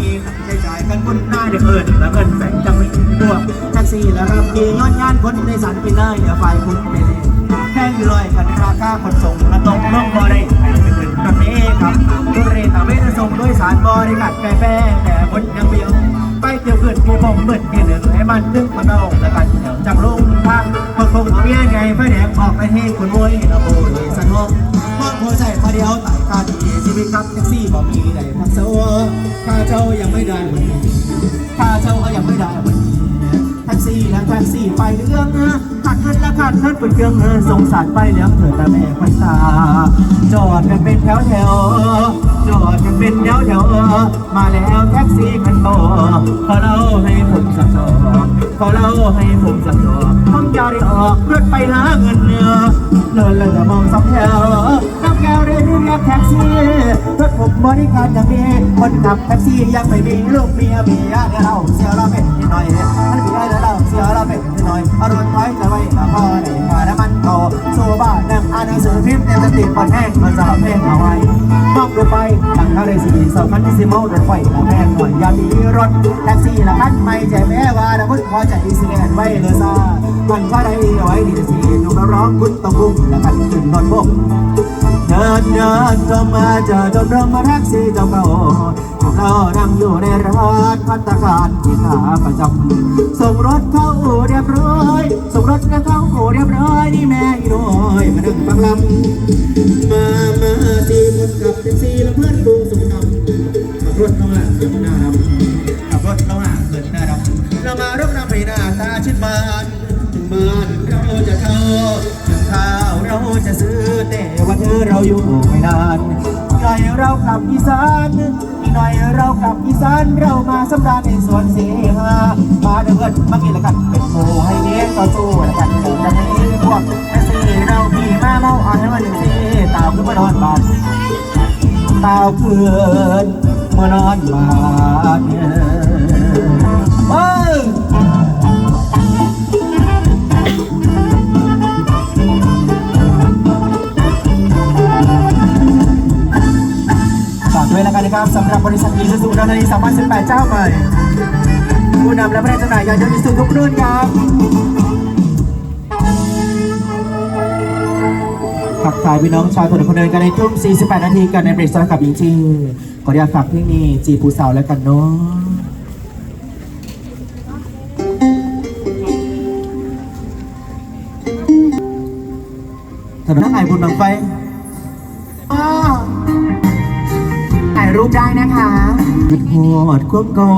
มีใช้จ่ายกันบนหน้าเด็กเอิญแล้วเงินแฝงจังไม่ตัวแท็กซี่แล้วครับมีย้อนงานคนในสันปีหน้าอย่าฝ่ายคุณไม่ได้แพงลอยกันราคาขนส่งและตกลงบ่ได้ให้ไปขึ้นรถเมล์ครับรถเรตาเวทส่งด้วยสารบริการไก่แป้งแต่คนยังเดียวไปเกี่ยวขึ้นที่ผมเบิดที่หนึ่งให้มันดึงมันเอาแล้วกันจังลงทางมันคงเอาเมียไงไฟแดงออกไปให้คนมวยระโบเลย รับแท็กซี่บอกมีได้พักเซอข้าเจ้ายังไม่ได้วันนี้ข้าเจ้าก็ยังไม่ได้วันนี้แท็กซี่และแท็กซี่ไปเรื่องขัดเงินและขัดเงินเป็นเครื่องเงินสงสารไปเลี้ยงเถิดแต่แม่ควันตาจอดกันเป็นแถวแถวจอดกันเป็นแถวแถวมาแล้วแท็กซี่คันโตขอเล่าให้ผมสักจอขอเล่าให้ผมสักจอผมจะได้ออกรถไปหาเงินเนื้อเลินเลยมองสองแถวน้ำแก้วเรียนรียกแท็กซี่ บริการอย่างนี้คนขับแท็กซี่ยังไม่มีลูกเมียมียเดี๋ยวเราเสียเราเป็นนิดหน่อยท่านมียเดี๋ยวเราเสียเราเป็นนิดหน่อยเอารถถอยจะไว้ละพอได้ค่าน้ำมันโตสู้บ้านนั่งอ่านหนังสือพิมพ์เต็มสติปอนแห้งก็จะเพลงเอาไว้มองดูไปตั้งเขาได้สี่สองคันที่สิเมารถไฟละแพงหน่อยอย่ามีรถแท็กซี่ละคันไม่ใจแม้ว่าแต่พุ่พอใจสิแลนไว้เลยซามันก็ได้ไว้ดีสิดูมร้องคุณต้องกุ้งละคันขึ้นนอนบกเดินเดินก็มาเจอจนเริ่มมาแท็กซี่เจ้าเก่าพวกเรานั่งอยู่ในร้านพัตตารที่ขาประจำส่งรถเข้าอู่เรียบร้อยส่งรถเข้าอู่เรียบร้อยนี่แม่อีน้อยมานั่งฟังลำมามาสีคนกับเป็นสี่แล้วเพื่อนฟูงสุขนำขับรถเข้ามาเกิดหน้าดำขับรถเข้ามาเกิดหน้าดำเรามารบนำให้หน้าตาชิดบานถึงบ้านเราจะเข้าถึงข้า เราจะซื้อแต่วันเธอเราอยู่ไม่นานอีกหน่อยเรากลับอีสานอีกหน่อยเรากลับอีสานเรามาสำราญในสวนเสหามาเดินมากินละกันเป็นโมให้เลี้ยงต่อสู้ละกันเดินจะไม่พวกแท็กซี่เราขี่มาเมาอ่อนให้มันหนึ่งสิตาวขึ้นมานอนบานตาวคืนมานอนบาน ด้วยแล้วกันนะครับสำหรับบริษัทอีซูซูดาวนารี2018 เจ้าใหม่ ผู้นำและผู้ได้จำหน่ายยานยนต์อีซูทุกรุ่นครับทักทายพี่น้องชาวถนนคนเดินกันในทุ่ม 48 นาทีกันในเบรกสำหรับจริงๆขออนุญาตฝากที่นี่จีผู้สาแล้วกันเนาะถนนไหนบุญบังไฟ รูปได้นะคะหดควบกอ